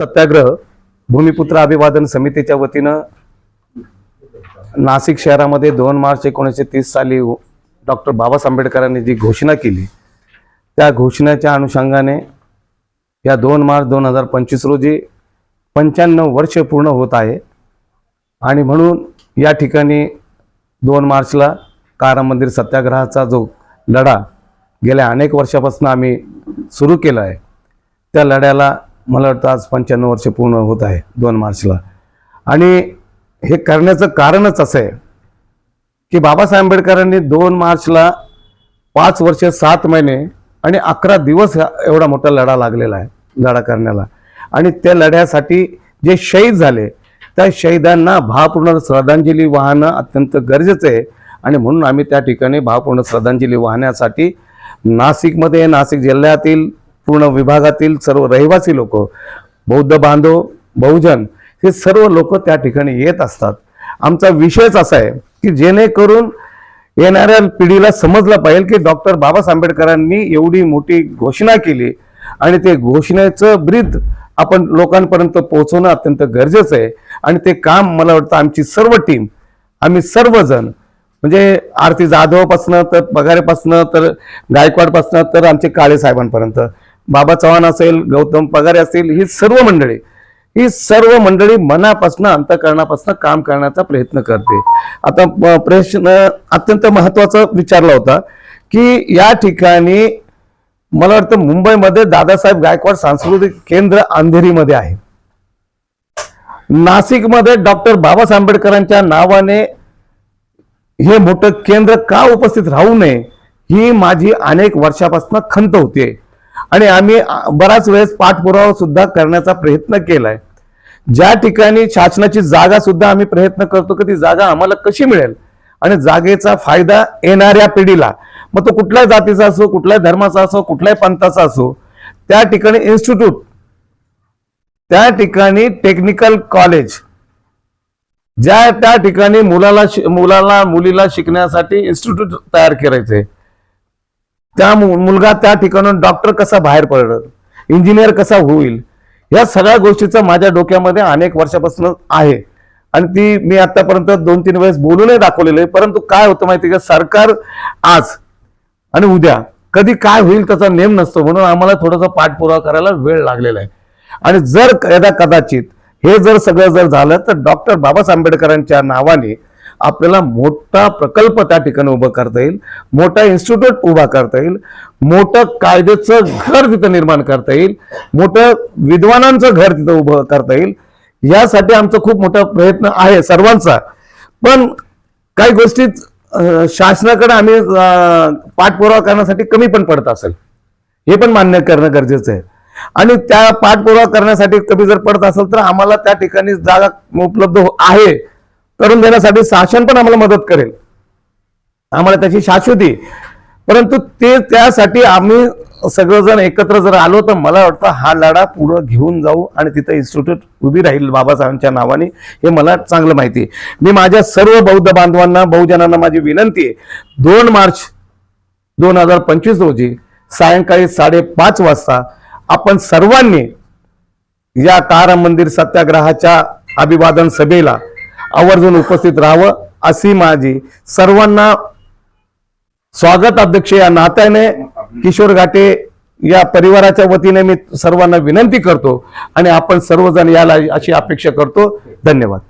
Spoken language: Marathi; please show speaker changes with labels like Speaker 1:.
Speaker 1: सत्याग्रह भूमिपुत्र अभिवादन समितीच्या वतीनं नाशिक शहरामध्ये दोन मार्च एकोणीसशे तीस साली डॉक्टर बाबासाहेब आंबेडकरांनी जी घोषणा केली त्या घोषणेच्या अनुषंगाने या दोन मार्च दोन हजार पंचवीस रोजी पंच्याण्णव वर्ष पूर्ण होत आहे. आणि म्हणून या ठिकाणी दोन मार्चला कारा मंदिर सत्याग्रहाचा जो लढा गेल्या अनेक वर्षापासून आम्ही सुरू केला आहे त्या लढ्याला मला वाटतं आज पंच्याण्णव वर्ष पूर्ण होत आहे दोन मार्चला. आणि हे करण्याचं कारणच असं आहे की बाबासाहेब आंबेडकरांनी दोन मार्चला पाच वर्ष सात महिने आणि अकरा दिवस एवढा मोठा लढा लागलेला आहे लढा करण्याला. आणि त्या लढ्यासाठी जे शहीद झाले त्या शहीदांना भावपूर्ण श्रद्धांजली वाहणं अत्यंत गरजेचं आहे. आणि म्हणून आम्ही त्या ठिकाणी भावपूर्ण श्रद्धांजली वाहण्यासाठी नाशिकमध्ये नाशिक जिल्ह्यातील पूर्ण विभागातील सर्व रहिवासी लोक बौद्ध बांधव बहुजन हे सर्व लोक त्या ठिकाणी येत असतात. आमचा विषयच असा आहे की जेणेकरून येणाऱ्या पिढीला समजलं पाहिजे की डॉक्टर बाबासाहेब आंबेडकरांनी एवढी मोठी घोषणा केली आणि ते घोषणेचं ब्रीद आपण लोकांपर्यंत पोहोचवणं अत्यंत गरजेचं आहे. आणि ते काम मला वाटतं आमची सर्व टीम आम्ही सर्वजण म्हणजे आरती जाधवपासनं तर पगारेपासनं तर गायकवाडपासनं तर आमचे काळे साहेबांपर्यंत बाबा चव्हाण असेल गौतम पगारे असतील ही सर्व मंडळी ही सर्व मंडळी मनापासून अंतकरणापासून काम करण्याचा प्रयत्न करते. आता प्रश्न अत्यंत महत्त्वाचा विचारला होता की या ठिकाणी मला वाटतं मुंबईमध्ये दादासाहेब गायकवाड सांस्कृतिक केंद्र अंधेरीमध्ये आहे. नाशिकमध्ये डॉक्टर बाबासाहेब आंबेडकरांच्या नावाने हे मोठं केंद्र का उपस्थित राहू नये ही माझी अनेक वर्षापासून खंत होते. आणि आम्ही बराच वेळेस पाठपुरावा सुद्धा करण्याचा प्रयत्न केलाय. ज्या ठिकाणी शासनाची जागा सुद्धा आम्ही प्रयत्न करतो की ती जागा आम्हाला कशी मिळेल? आणि जागेचा फायदा येणाऱ्या पिढीला मग तो कुठल्या जातीचा असो कुठल्याही धर्माचा असो कुठल्याही पंथाचा असो त्या ठिकाणी इन्स्टिट्यूट त्या ठिकाणी टेक्निकल कॉलेज ज्या त्या ठिकाणी मुलाला मुलाला मुलीला शिकण्यासाठी इन्स्टिट्यूट तयार करायचे. त्या मु- मुलगा त्या ठिकाणून डॉक्टर कसा बाहेर पडत इंजिनियर कसा होईल या सगळ्या गोष्टीचं माझ्या डोक्यामध्ये अनेक वर्षापासून आहे. आणि ती मी आतापर्यंत दोन तीन वेळेस बोलूनही दाखवलेलं आहे. परंतु काय होतं माहिती का? सरकार आज आणि उद्या कधी काय होईल त्याचा नेम नसतो. म्हणून आम्हाला थोडासा पाठपुरावा करायला वेळ लागलेला आहे. आणि जर यदा कदाचित हे जर सगळं जर झालं तर डॉक्टर बाबासाहेब आंबेडकरांच्या नावाने आपल्याला मोठा प्रकल्प त्या ठिकाणी उभं करता येईल मोठा इन्स्टिट्यूट उभा करता येईल मोठं कायद्याचं घर तिथं निर्माण करता येईल मोठं विद्वानांचं घर तिथं उभं करता येईल. यासाठी आमचा खूप मोठा प्रयत्न आहे सर्वांचा. पण काही गोष्टीत शासनाकडे आम्ही पाठपुरावा करण्यासाठी कमी पण पडत असेल. हे पण मान्य करणं गरजेचं आहे. आणि त्या पाठपुरावा करण्यासाठी कमी जर पडत असेल तर आम्हाला त्या ठिकाणी जागा उपलब्ध हो- आहे. करून देण्यासाठी शासन पण आम्हाला मदत करेल. आम्हाला त्याची शाश्वती. परंतु ते त्यासाठी आम्ही सगळेजण एकत्र जर आलो तर मला वाटतं हा लढा पुढं घेऊन जाऊ आणि तिथं इन्स्टिट्यूट उभी राहील बाबासाहेबांच्या नावाने. हे मला चांगलं माहिती आहे. मी माझ्या सर्व बौद्ध बांधवांना बहुजनांना माझी विनंती आहे. दोन मार्च दोन हजार पंचवीस रोजी सायंकाळी साडेपाच वाजता आपण सर्वांनी या तारा मंदिर सत्याग्रहाच्या अभिवादन सभेला आवर्जून उपस्थित राहावं अशी माझी सर्वांना स्वागत अध्यक्ष या नात्याने किशोर घाटे या परिवाराच्या वतीने मी सर्वांना विनंती करतो आणि आपण सर्वजण याला अशी अपेक्षा करतो. धन्यवाद.